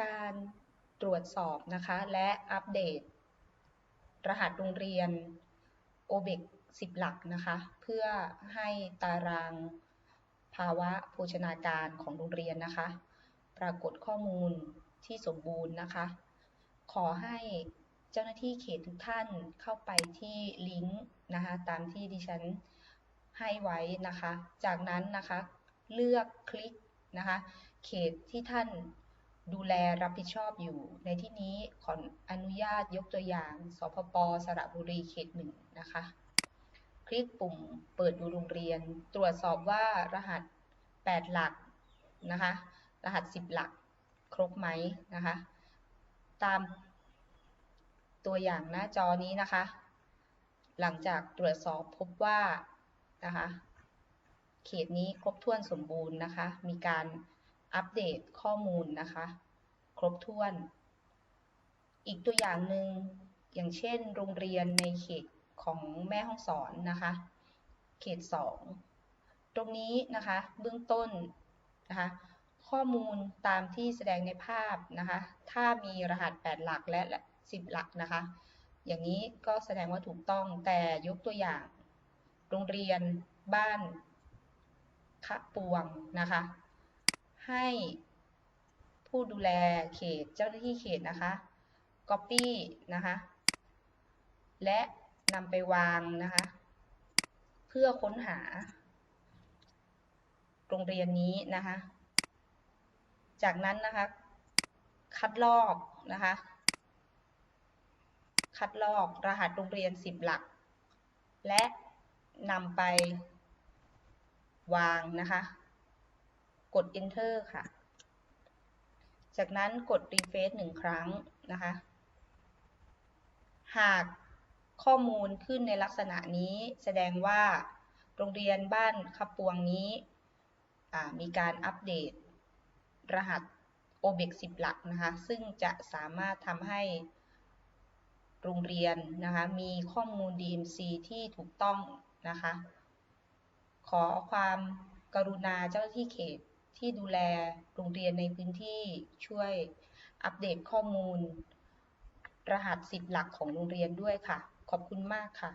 การตรวจสอบนะคะ และอัปเดต รหัสโรงเรียน OBEC 10 หลักนะคะ เพื่อให้ตารางภาวะโภชนาการของโรงเรียนนะคะ ปรากฏข้อมูลที่สมบูรณ์นะคะ ขอให้เจ้าหน้าที่เขตทุกท่านเข้าไปที่ลิงก์นะคะตามที่ดิฉันให้ไว้นะคะ จากนั้นนะคะ เลือกคลิกนะคะ เขตที่ท่าน ดูแลรับผิดชอบอยู่ ในที่นี้ขออนุญาตยกตัวอย่าง สพป สระบุรีเขตหนึ่งนะคะ คลิกปุ่มเปิดดูโรงเรียน ตรวจสอบว่ารหัส 8 หลักนะคะ รหัส 10 หลักครบไหมนะคะ ตามตัวอย่างหน้าจอนี้นะคะ หลังจากตรวจสอบพบว่านะคะ เขตนี้ครบถ้วนสมบูรณ์นะคะ มีการ อัปเดตข้อมูลนะคะ ครบถ้วน อีกตัวอย่างหนึ่งอย่างเช่น โรงเรียนในเขตของแม่ห้องสอนนะคะ เขต 2 ตรงนี้นะคะเบื้องต้นนะคะข้อมูลตามที่แสดงในภาพนะคะ ถ้ามีรหัส 8 หลักและ 10 หลักนะคะ อย่างนี้ก็แสดงว่าถูกต้องแต่ยกตัวอย่าง โรงเรียนบ้านขะปวงนะคะ ให้ผู้ดูแลเขตเจ้าหน้าที่เขตนะคะ Copy นะคะ และนำไปวางนะคะ เพื่อค้นหา โรงเรียนนี้นะคะ จากนั้นนะคะ คัดลอกนะคะ คัดลอกรหัสโรงเรียน 10 หลัก และนำไปวางนะคะ กด enter ค่ะ จากนั้นกด refresh หนึ่งครั้งนะคะ หากข้อมูลขึ้นในลักษณะนี้แสดงว่าโรงเรียนบ้านขับปวงนี้มีการอัปเดต รหัส OBEC 10 หลักนะคะ ซึ่งจะสามารถทำให้โรงเรียนนะคะ มีข้อมูล DMC ที่ถูกต้องนะคะ ขอความกรุณาเจ้าหน้าที่เขต ที่ดูแลโรงเรียนในพื้นที่ช่วยอัปเดตข้อมูล รหัสสิบหลักของโรงเรียนด้วยค่ะ ขอบคุณมากค่ะ